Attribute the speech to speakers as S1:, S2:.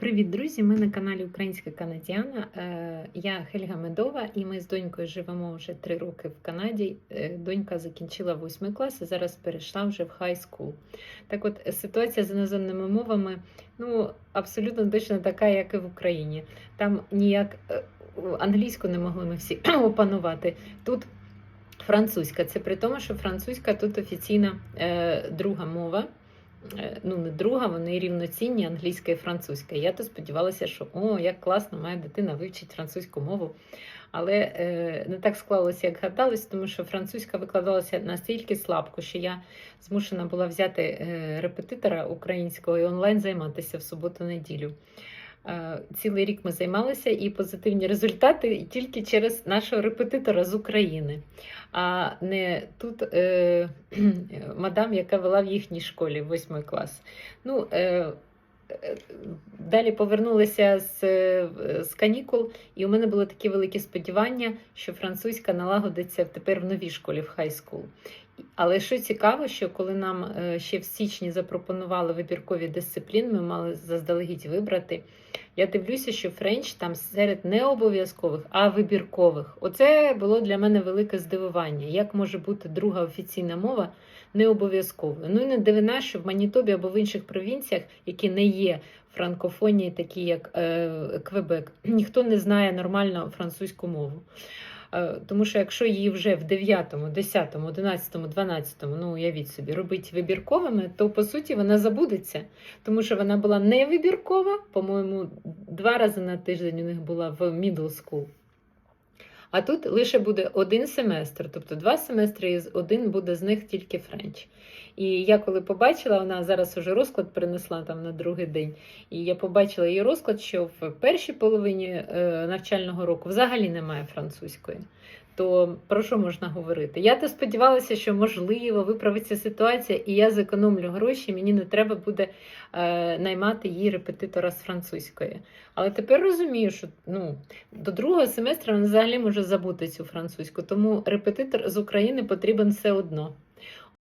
S1: Привіт, друзі! Ми на каналі Українська Канадіана. Е, Я Хельга Медова, і ми з донькою живемо вже три роки в Канаді. Е, Донька закінчила восьмий клас і зараз перейшла вже в хай скул. Так от ситуація з іноземними мовами ну, абсолютно точно така, як і в Україні. Там ніяк е, англійську не могли ми всі опанувати. Тут французька. Це при тому, що французька тут офіційна друга мова. Е, ну, не друга, вони рівноцінні англійська і французька. Я то сподівалася, що о, як класно, моя дитина вивчить французьку мову. Але е, не так склалося, як гадалось, тому що французька викладалася настільки слабко, що я змушена була взяти е, репетитора українського і онлайн займатися в суботу-неділю. Е, Цілий рік ми займалися, і позитивні результати тільки через нашого репетитора з України, а не тут е, мадам, яка вела в їхній школі, восьмий клас. Ну, е, е, Далі повернулися з, з канікул, і у мене були такі великі сподівання, що французька налагодиться тепер в новій школі, в хай скул. Але що цікаво, що коли нам е, ще в січні запропонували вибіркові дисципліни, ми мали заздалегідь вибрати. Я дивлюся, що френч там серед не обов'язкових, а вибіркових. Оце було для мене велике здивування. Як може бути друга офіційна мова не обов'язковою? Ну і не дивина, що в Манітобі або в інших провінціях, які не є франкофонії, такі як е, Квебек, ніхто не знає нормально французьку мову. Е, Тому що якщо її вже в 9, 10, 11, 12, ну уявіть собі, робить вибірковими, то по суті вона забудеться. Тому що вона була не вибіркова, по-моєму, два рази на тиждень у них була в middle school. А тут лише буде один семестр, тобто два семестри, і один буде з них тільки френч. І я коли побачила, вона зараз уже розклад принесла там на другий день. І я побачила її розклад, що в першій половині е, навчального року взагалі немає французької. То про що можна говорити? Я то сподівалася, що можливо виправиться ситуація, і я зекономлю гроші. Мені не треба буде е, наймати її репетитора з французької. Але тепер розумію, що ну, до другого семестру вона взагалі може забути цю французьку, тому репетитор з України потрібен все одно.